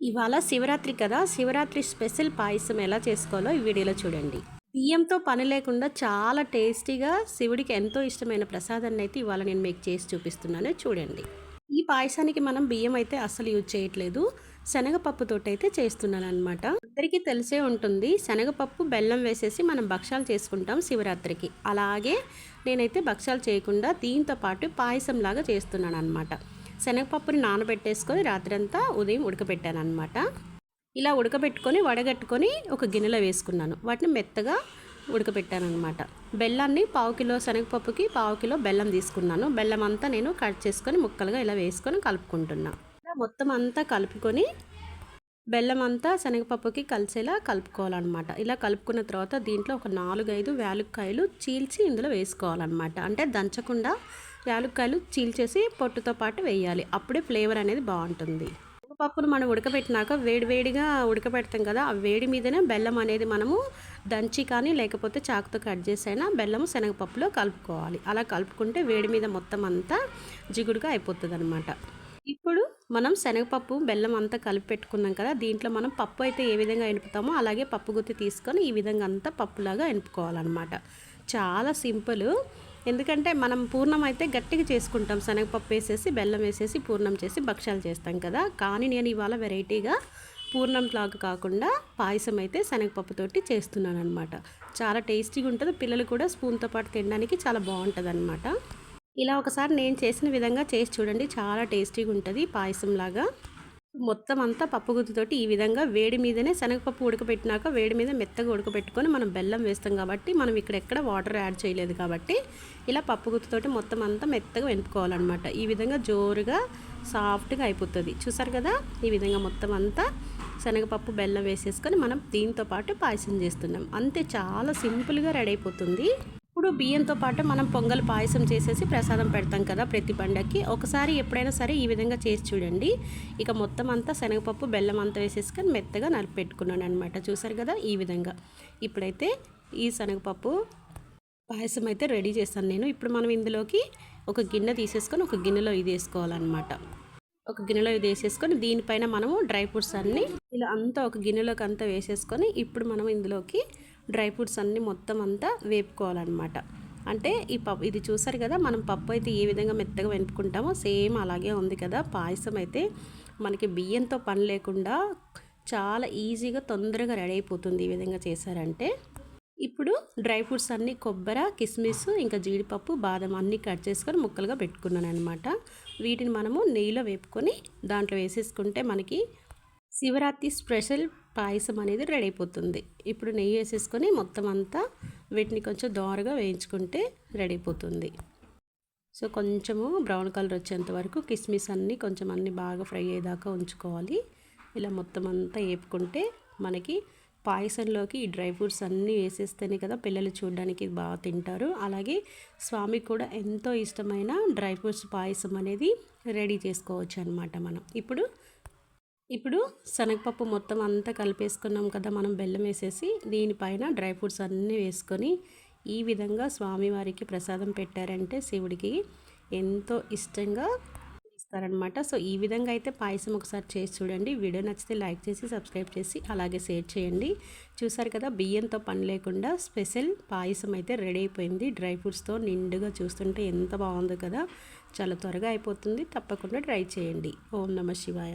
ఇవాళ శివరాత్రి కదా శివరాత్రి స్పెషల్ పాయసం ఎలా చేసుకోవాలో ఈ వీడియోలో చూడండి. బియ్యంతో పని లేకుండా చాలా టేస్టీగా శివుడికి ఎంతో ఇష్టమైన ప్రసాదాన్ని అయితే ఇవాళ నేను మీకు చేసి చూపిస్తున్నాను చూడండి. ఈ పాయసానికి మనం బియ్యం అయితే అస్సలు యూజ్ చేయట్లేదు. శనగపప్పుతో అయితే చేస్తున్నాను అనమాట అందరికీ తెలిసే ఉంటుంది శనగపప్పు బెల్లం వేసేసి మనం భక్షాలు చేసుకుంటాం శివరాత్రికి. అలాగే నేనైతే భక్షాలు చేయకుండా దీంతో పాటు పాయసం లాగా చేస్తున్నాను అనమాట శనగపప్పుని నానబెట్టేసుకొని రాత్రంతా ఉదయం ఉడకబెట్టాను అనమాట ఇలా ఉడకబెట్టుకొని వడగట్టుకొని ఒక గిన్నెలో వేసుకున్నాను. వాటిని మెత్తగా ఉడకబెట్టాను అనమాట బెల్లాన్ని పావు కిలో శనగపప్పుకి పావు కిలో బెల్లం తీసుకున్నాను. బెల్లం అంతా నేను కట్ చేసుకొని ముక్కలుగా ఇలా వేసుకొని కలుపుకుంటున్నాను మొత్తం అంతా కలుపుకొని బెల్లం అంతా శనగపప్పుకి కలిసేలా కలుపుకోవాలన్నమాట. ఇలా కలుపుకున్న తర్వాత దీంట్లో ఒక నాలుగైదు యాలుక్కాయలు చీల్చి ఇందులో వేసుకోవాలన్నమాట. అంటే దంచకుండా యాలుక్కాయలు చీల్చేసి పొట్టుతో పాటు వేయాలి. అప్పుడే ఫ్లేవర్ అనేది బాగుంటుంది. పప్పును మనం ఉడకబెట్టినాక వేడివేడిగా ఉడకబెడతాం కదా ఆ వేడి మీదనే బెల్లం అనేది మనము దంచి కానీ లేకపోతే చాకుతో కట్ చేసైనా బెల్లము శనగపప్పులో కలుపుకోవాలి. అలా కలుపుకుంటే వేడి మీద మొత్తం అంతా జిగుడుగా అయిపోతుంది అనమాట ఇప్పుడు మనం శనగపప్పు బెల్లం అంతా కలిపి పెట్టుకున్నాం కదా దీంట్లో మనం పప్పు అయితే ఏ విధంగా ఎనుపుతామో అలాగే పప్పు గుత్తి తీసుకొని ఈ విధంగా అంతా పప్పులాగా ఎనుపుకోవాలన్నమాట చాలా సింపుల్. ఎందుకంటే మనం పూర్ణం అయితే గట్టిగా చేసుకుంటాం. శనగపప్పు వేసేసి బెల్లం వేసేసి పూర్ణం చేసి భక్ష్యాలు చేస్తాం కదా. కానీ నేను ఇవాళ వెరైటీగా పూర్ణం లాగా కాకుండా పాయసం అయితే శనగపప్పుతోటి చేస్తున్నాను అనమాట చాలా టేస్టీగా ఉంటుంది. పిల్లలు కూడా స్పూన్తో పాటు తినడానికి చాలా బాగుంటుంది అనమాట ఇలా ఒకసారి నేను చేసిన విధంగా చేసి చూడండి. చాలా టేస్టీగా ఉంటుంది పాయసం లాగా మొత్తం అంతా పప్పుగుత్తుతోటి ఈ విధంగా వేడి మీదనే శనగపప్పు ఉడకబెట్టినాక వేడి మీద మెత్తగా ఉడకబెట్టుకొని మనం బెల్లం వేస్తాం కాబట్టి మనం ఇక్కడ ఎక్కడ వాటర్ యాడ్ చేయలేదు కాబట్టి ఇలా పప్పుగుత్తుతోటి మొత్తం అంతా మెత్తగా వెనుకోవాలన్నమాట ఈ విధంగా జోరుగా సాఫ్ట్గా అయిపోతుంది. చూసారు కదా? ఈ విధంగా మొత్తం అంతా శనగపప్పు బెల్లం వేసేసుకొని మనం దీంతో పాటు పాయసం చేస్తున్నాం. అంతే చాలా సింపుల్గా రెడీ అయిపోతుంది. ఇప్పుడు బియ్యంతో పాటు మనం పొంగల్ పాయసం చేసేసి ప్రసాదం పెడతాం కదా ప్రతి పండగకి ఒకసారి ఎప్పుడైనా సరే ఈ విధంగా చేసి చూడండి. ఇక మొత్తం అంతా శనగపప్పు బెల్లం అంతా వేసేసుకొని మెత్తగా నలిపెట్టుకున్నాను అనమాట చూసారు కదా ఈ విధంగా. ఇప్పుడైతే ఈ శనగపప్పు పాయసం అయితే రెడీ చేస్తాను నేను. ఇప్పుడు మనం ఇందులోకి ఒక గిన్నె తీసేసుకొని ఒక గిన్నెలో ఇది వేసుకోవాలన్నమాట. ఒక గిన్నెలో ఇది వేసేసుకొని దీనిపైన మనము డ్రై ఫ్రూట్స్ అన్నీ ఇలా అంతా ఒక గిన్నెలోకి అంతా వేసేసుకొని ఇప్పుడు మనం ఇందులోకి డ్రై ఫ్రూట్స్ అన్నీ మొత్తం అంతా వేపుకోవాలన్నమాట. అంటే ఈ పప్పు ఇది చూసారు కదా మనం పప్పు అయితే ఏ విధంగా మెత్తగా వెనుపుకుంటామో సేమ్ అలాగే ఉంది కదా. పాయసం అయితే మనకి బియ్యంతో పని లేకుండా చాలా ఈజీగా తొందరగా రెడీ అయిపోతుంది ఈ విధంగా చేశారంటే. ఇప్పుడు డ్రై ఫ్రూట్స్ అన్నీ కొబ్బరి కిస్మిస్ ఇంకా జీడిపప్పు బాదం అన్నీ కట్ చేసుకొని ముక్కలుగా పెట్టుకున్నాను అనమాట వీటిని మనము నెయ్యిలో వేపుకొని దాంట్లో వేసేసుకుంటే మనకి శివరాత్రి స్పెషల్ పాయసం అనేది రెడీ అయిపోతుంది. ఇప్పుడు నెయ్యి వేసేసుకొని మొత్తం అంతా వీటిని కొంచెం దోరగా వేయించుకుంటే రెడీ అయిపోతుంది. సో కొంచెము బ్రౌన్ కలర్ వచ్చేంత వరకు కిస్మిస్ అన్నీ కొంచెం అన్నీ బాగా ఫ్రై అయ్యేదాకా ఉంచుకోవాలి. ఇలా మొత్తం అంతా వేపుకుంటే మనకి పాయసంలోకి ఈ డ్రై ఫ్రూట్స్ అన్నీ వేసేస్తేనే కదా పిల్లలు చూడడానికి బాగా తింటారు. అలాగే స్వామికి కూడా ఎంతో ఇష్టమైన డ్రై ఫ్రూట్స్ పాయసం అనేది రెడీ చేసుకోవచ్చు అనమాట మనం. ఇప్పుడు ఇప్పుడు శనగపప్పు మొత్తం అంతా కలిపేసుకున్నాం కదా మనం బెల్లం వేసేసి దీనిపైన డ్రై ఫ్రూట్స్ అన్నీ వేసుకొని ఈ విధంగా స్వామివారికి ప్రసాదం పెట్టారంటే శివుడికి ఎంతో ఇష్టంగా ఇస్తారనమాట సో ఈ విధంగా అయితే పాయసం ఒకసారి చేసి చూడండి. వీడియో నచ్చితే లైక్ చేసి సబ్స్క్రైబ్ చేసి అలాగే షేర్ చేయండి. చూసారు కదా బియ్యంతో పని లేకుండా స్పెషల్ పాయసం అయితే రెడీ అయిపోయింది. డ్రై ఫ్రూట్స్తో నిండుగా చూస్తుంటే ఎంత బాగుందో కదా చాలా త్వరగా అయిపోతుంది. తప్పకుండా ట్రై చేయండి. ఓం నమ శివాయ.